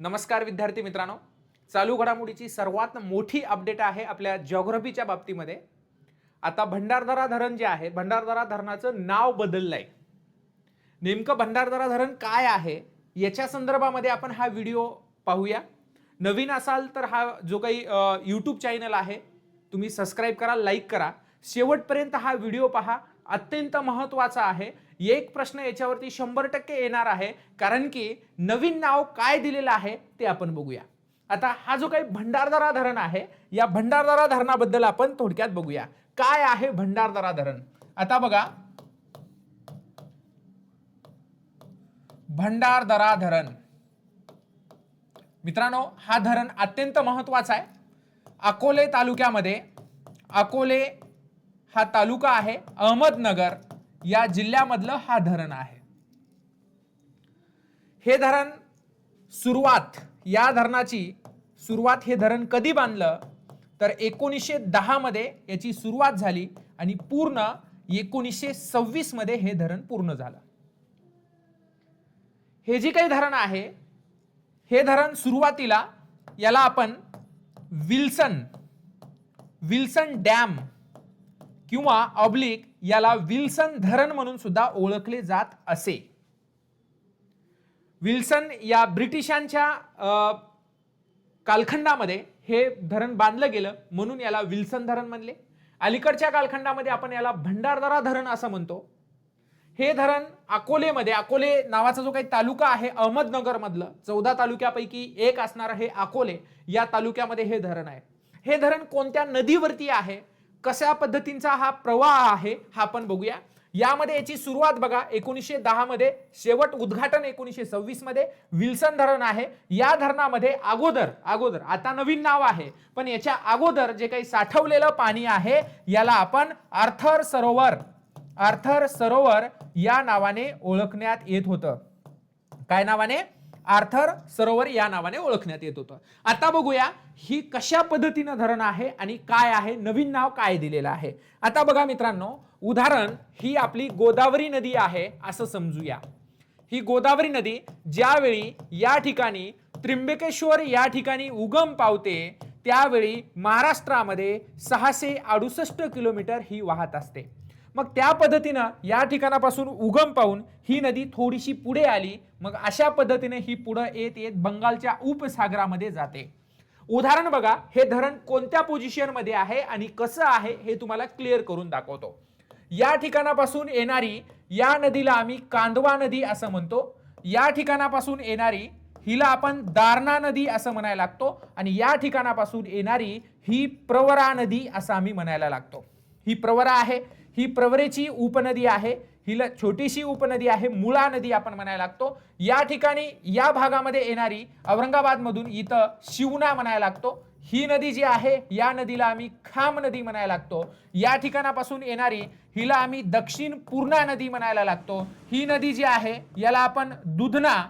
नमस्कार विद्यार्थी मित्रांनो. चालू घडामोडीची सर्वात मोठी अपडेट आहे आपल्या जॉग्रफीच्या बाबतीमध्ये. आता भंडारदरा धरण जे आहे भंडारदरा धरणाचं नाव बदललं आहे नेमकं भंडारदरा धरण काय आहे याच्या संदर्भामध्ये आपण हा व्हिडिओ पाहूया. नवीन असाल तर हा जो काही यूट्यूब चॅनल आहे तुम्ही सबस्क्राईब करा लाईक करा. शेवटपर्यंत हा व्हिडिओ पहा. अत्यंत महत्त्वाचा आहे. एक प्रश्न याच्यावरती शंभर टक्के येणार आहे कारण की नवीन नाव काय दिलेलं आहे ते आपण बघूया. आता हा जो काही भंडारदरा धरण आहे या भंडारदरा धरणाबद्दल आपण थोडक्यात बघूया. काय आहे भंडारदरा धरण? आता बघा. भंडारदरा धरण. मित्रांनो हा धरण अत्यंत महत्त्वाचा आहे. अकोले तालुक्यामध्ये अकोले हा तालुका आहे अहमदनगर. या जिल्ह्यामधलं हा धरण आहे. हे धरण सुरुवात या धरणाची सुरुवात हे धरण कधी बांधलं? तर एकोणीसशे दहा मध्ये याची सुरुवात झाली आणि पूर्ण एकोणीसशे सव्वीसमध्ये हे धरण पूर्ण झालं. हे जे काही धरण आहे हे धरण सुरुवातीला याला आपण विल्सन विल्सन डॅम किंवा ऑब्लिक याला विल्सन धरण म्हणून सुद्धा ओळखले जात असे. विल्सन या ब्रिटिशांच्या कालखंडामध्ये हे धरण बांधलं गेलं म्हणून याला विल्सन धरण म्हणले. अलीकडच्या कालखंडामध्ये आपण याला भंडारदरा धरण असं म्हणतो. हे धरण अकोलेमध्ये अकोले नावाचा जो काही तालुका आहे अहमदनगर मधलं चौदा तालुक्यापैकी एक असणारं हे अकोले. या तालुक्यामध्ये हे धरण आहे. हे धरण कोणत्या नदीवरती आहे? कशा पद्धतींचा हा प्रवाह आहे हा आपण बघूया. यामध्ये याची सुरुवात बघा एकोणीसशे दहामध्ये शेवट उद्घाटन एकोणीसशे सव्वीसमध्ये विल्सन धरण आहे. या धरणामध्ये अगोदर अगोदर आता नवीन नाव आहे पण याच्या अगोदर जे काही साठवलेलं पाणी आहे याला आपण आर्थर सरोवर आर्थर सरोवर या नावाने ओळखण्यात येत होतं. काय नावाने? आर्थर सरोवर या नावाने ओळखण्यात येत होतं. आता बघूया ही कशा पद्धतीनं धरण आहे आणि काय आहे नवीन नाव काय दिलेलं आहे. आता बघा मित्रांनो उदाहरण ही आपली गोदावरी नदी आहे असं समजूया. ही गोदावरी नदी ज्यावेळी या ठिकाणी त्र्यंबकेश्वर या ठिकाणी उगम पावते त्यावेळी महाराष्ट्रामध्ये सहाशे अडुसष्ट किलोमीटर ही वाहत असते. मग त्या पद्धतीनं या ठिकाणापासून उगम पाहून ही नदी थोडीशी पुढे आली मग अशा पद्धतीने ही पुढे येत येत बंगालच्या उपसागरामध्ये जाते. उदाहरण बघा हे धरण कोणत्या पोझिशनमध्ये आहे आणि कसं आहे हे तुम्हाला क्लिअर करून दाखवतो. या ठिकाणापासून येणारी या नदीला आम्ही कांदवा नदी असं म्हणतो. या ठिकाणापासून येणारी हिला आपण दारणा नदी असं म्हणायला लागतो आणि या ठिकाणापासून येणारी ही प्रवरा नदी असं आम्ही म्हणायला लागतो. ही प्रवरा आहे. ही प्रवरेची उपनदी आहे हिला छोटीशी उपनदी आहे मुळा नदी आपण म्हणायला लागतो. या ठिकाणी या भागामध्ये येणारी औरंगाबाद मधून इथं शिवना म्हणायला लागतो. ही नदी जी आहे या नदीला आम्ही खाम नदी म्हणायला लागतो. या ठिकाणापासून येणारी हिला आम्ही दक्षिण पूर्णा नदी म्हणायला लागतो. ही नदी जी आहे याला आपण दुधना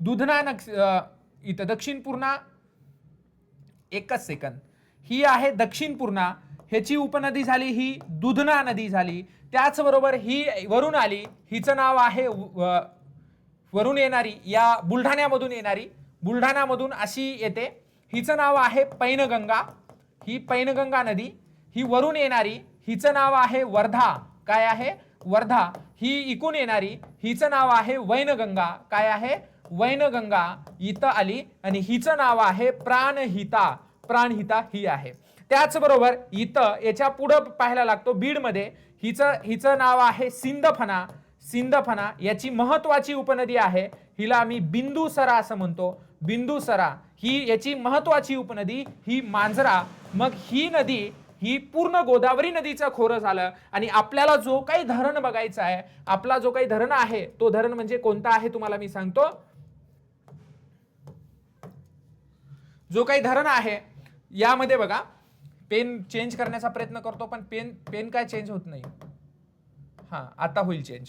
दुधना नक्ष इथं दक्षिण पूर्णा एकच सेकंद. ही आहे दक्षिण पूर्णा ह्याची उपनदी झाली ही दुधना नदी झाली. त्याचबरोबर ही वरून आली. हिचं नाव आहे व- वरून येणारी या बुलढाण्यामधून येणारी. बुलढाण्यामधून अशी येते. हिचं नाव आहे पैनगंगा. ही पैनगंगा नदी ही वरून येणारी. हिचं नाव आहे वर्धा. काय आहे? वर्धा. ही इकून येणारी. हिचं नाव आहे वैनगंगा. काय आहे? वैनगंगा इथं आली. आणि हिचं नाव आहे प्राणहिता. प्राणहिता ही आहे. त्याचबरोबर इथं याच्या पुढं पाहायला लागतो बीडमध्ये. हिचं हिचं नाव आहे सिंदफना सिंदफना याची महत्वाची उपनदी आहे. हिला आम्ही बिंदुसरा असं म्हणतो. बिंदुसरा ही याची महत्वाची उपनदी ही मांजरा. मग ही नदी ही पूर्ण गोदावरी नदीचं खोरं झालं आणि आपल्याला जो काही धरण बघायचा आहे आपला जो काही धरण आहे तो धरण म्हणजे कोणता आहे तुम्हाला मी सांगतो? जो काही धरण आहे यामध्ये बघा. पेन चेंज करण्याचा प्रयत्न करतो पण पेन पेन काय चेंज होत नाही. हा आता होईल चेंज.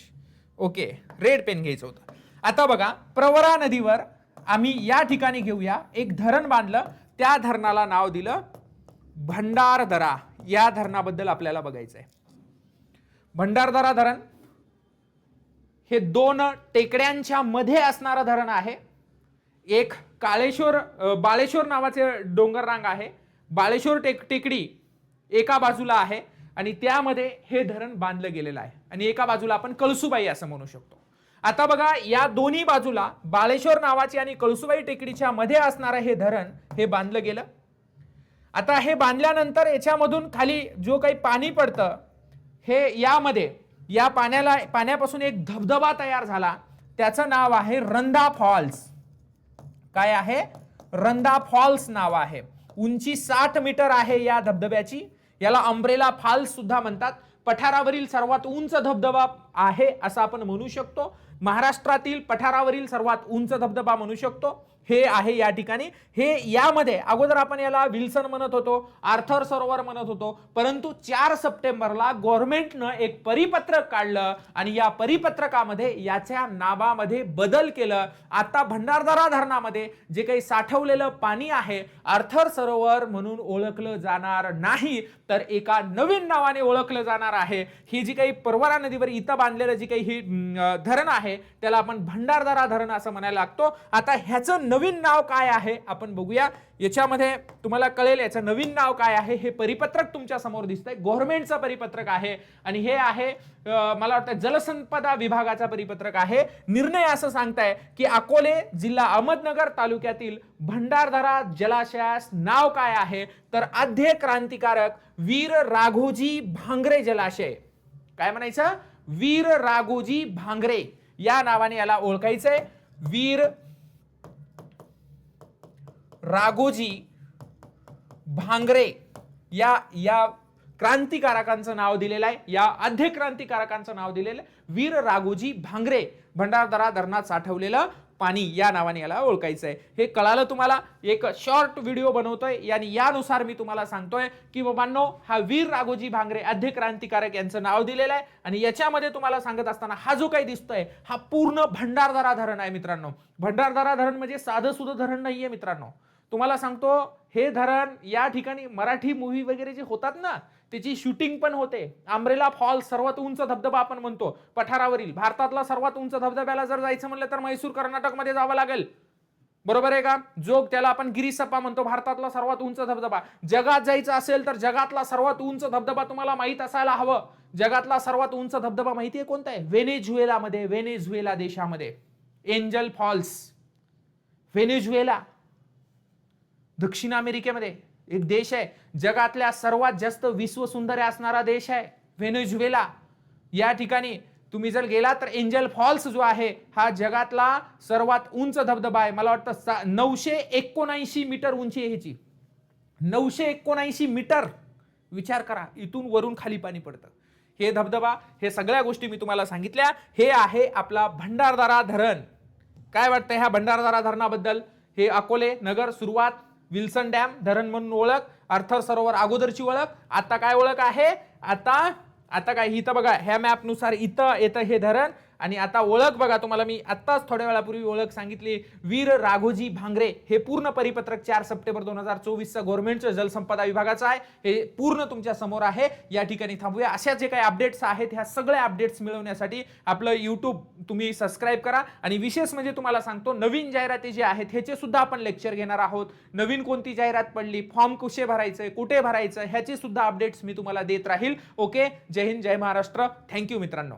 ओके रेड पेन घ्यायचं होतं. आता बघा प्रवरा नदीवर आम्ही या ठिकाणी घेऊया. एक धरण बांधलं त्या धरणाला नाव दिलं भंडारदरा. या धरणाबद्दल आपल्याला बघायचं आहे भंडारदरा धरण हे दोन टेकड्यांच्या मध्ये असणारं धरण आहे. एक काळेश्वर बाळेश्वर नावाचे डोंगर रांग आहे. बाळेश्वर टेक टेकडी एका बाजूला आहे आणि त्यामध्ये हे धरण बांधलं गेलेलं आहे. आणि एका बाजूला आपण कळसुबाई असं म्हणू शकतो. आता बघा या दोन्ही बाजूला बाळेश्वर नावाची आणि कळसुबाई टेकडीच्या मध्ये असणारं हे धरण हे बांधलं गेलं. आता हे बांधल्यानंतर याच्यामधून खाली जो काही पाणी पडतं हे यामध्ये या पाण्याला पाण्यापासून एक धबधबा तयार झाला. त्याचं नाव आहे रंधा फॉल्स. काय आहे? रंधा फॉल्स नाव आहे. उंची साठ मीटर आहे या धबधब्याची. याला अंब्रेला फाल्स सुद्धा म्हणतात. पठारावरील सर्वात उंच धबधबा आहे असं आपण म्हणू शकतो. महाराष्ट्रातील पठारावरील सर्वात उंच धबधबा म्हणू शकतो. हे आहे या ठिकाणी. हे यामध्ये अगोदर आपण याला विल्सन म्हणत होतो आर्थर सरोवर म्हणत होतो. परंतु चार सप्टेंबरला गव्हर्नमेंटनं एक परिपत्रक काढलं आणि या परिपत्रकामध्ये याच्या नावामध्ये बदल केलं. आता भंडारदरा धरणामध्ये जे काही साठवलेलं पाणी आहे आर्थर सरोवर म्हणून ओळखलं जाणार नाही तर एका नवीन नावाने ओळखलं जाणार आहे. ही जी काही परवरा नदीवर इथं बांधलेलं जी काही ही धरण आहे त्याला आपण भंडारदारा धरण असं म्हणायला लागतो. आता ह्याचं नवीन नाव काय आहे आपण बघूया. याच्यामध्ये तुम्हाला कळेल याचं नवीन नाव काय आहे हे परिपत्रक तुमच्यासमोर दिसतंय. गव्हर्नमेंटचं परिपत्रक आहे आणि हे आहे मला वाटतं जलसंपदा विभागाचा परिपत्रक आहे. निर्णय असं सांगताय की अकोले जिल्हा अहमदनगर तालुक्यातील भंडारदरा जलाशयास नाव काय आहे? तर आद्य क्रांतिकारक वीर राघोजी भांगरे जलाशय. काय म्हणायचं? वीर राघोजी भांगरे. या नावाने याला ओळखायचंय. वीर राघोजी भांगरे या या क्रांतिकारकांचं नाव दिलेलं आहे. या आद्य क्रांतिकारकांचं नाव दिलेलं आहे. वीर राघोजी भांगरे भंडारदरा धरणात साठवलेलं पाणी या नावाने याला ओळखायचं आहे हे कळालं तुम्हाला? एक शॉर्ट व्हिडिओ बनवतोय. आणि यानुसार मी तुम्हाला सांगतोय की बाबांनो हा वीर राघोजी भांगरे आद्य क्रांतिकारक यांचं नाव दिलेलं आहे. आणि याच्यामध्ये तुम्हाला सांगत असताना हा जो काही दिसतोय हा पूर्ण भंडारदरा धरण आहे मित्रांनो. भंडारदरा धरण म्हणजे साधं सुद्धा धरण नाहीये मित्रांनो. तुम्हाला सांगतो हे धरण या ठिकाणी मराठी मूव्ही वगैरे जे होतात ना त्याची शूटिंग पण होते. आंब्रेला फॉल सर्वात उंच धबधबा आपण म्हणतो. पठारावरील. भारतातला सर्वात उंच धबधब्याला जर जायचं म्हणलं तर म्हैसूर कर्नाटकमध्ये जावं लागेल. बरोबर आहे का? जोग त्याला आपण गिरीसप्पा म्हणतो. भारतातला सर्वात उंच धबधबा. जगात जायचं असेल तर जगातला सर्वात उंच धबधबा तुम्हाला माहीत असायला हवं. जगातला सर्वात उंच धबधबा माहिती आहे कोणता आहे? व्हेनेझुएलामध्ये व्हेनेझुएला देशामध्ये. Angel Falls. व्हेनेझुएला. दक्षिण अमेरिकेमध्ये. एक देश आहे. जगातल्या सर्वात जास्त विश्व सुंदर असणारा देश आहे व्हेनेझुएला. या ठिकाणी तुम्ही जर गेला तर एंजल फॉल्स जो आहे हा जगातला सर्वात उंच धबधबा आहे. मला वाटतं सा- नऊशे एकोणऐंशी मीटर उंची आहे ह्याची. नऊशे एकोणऐंशी मीटर. विचार करा इथून वरून खाली पाणी पडतं. हे धबधबा हे सगळ्या गोष्टी मी तुम्हाला सांगितल्या. हे आहे आपला भंडारदारा धरण. काय वाटतं ह्या भंडारदारा धरणाबद्दल? हे अकोले नगर सुरुवात विल्सन डॅम धरण म्हणून ओळख अर्थर सरोवर अगोदरची ओळख. आता काय ओळख आहे? आता आता काय इथं बघा ह्या मॅपनुसार इथं येतं हे धरण आणि आता ओळख बघा तुम्हाला मी आत्ताच थोड्या वेळापूर्वी ओळख सांगितली. वीर राघोजी भांगरे हे पूर्ण परिपत्रक चार सप्टेंबर दोन हजार चोवीसचं गव्हर्नमेंटचं जलसंपदा विभागाचं आहे. हे पूर्ण तुमच्यासमोर आहे. या ठिकाणी थांबूया. अशा जे काही अपडेट्स आहेत ह्या सगळ्या अपडेट्स मिळवण्यासाठी आपलं यूट्यूब तुम्ही सबस्क्राईब करा. आणि विशेष म्हणजे तुम्हाला सांगतो नवीन जाहिराती जे आहेत ह्याचे सुद्धा आपण लेक्चर घेणार आहोत. नवीन कोणती जाहिरात पडली फॉर्म कसे भरायचं कुठे भरायचं ह्याचे सुद्धा अपडेट्स मी तुम्हाला देत राहील. Okay Jai Hind Jai Maharashtra. Thank you मित्रांनो.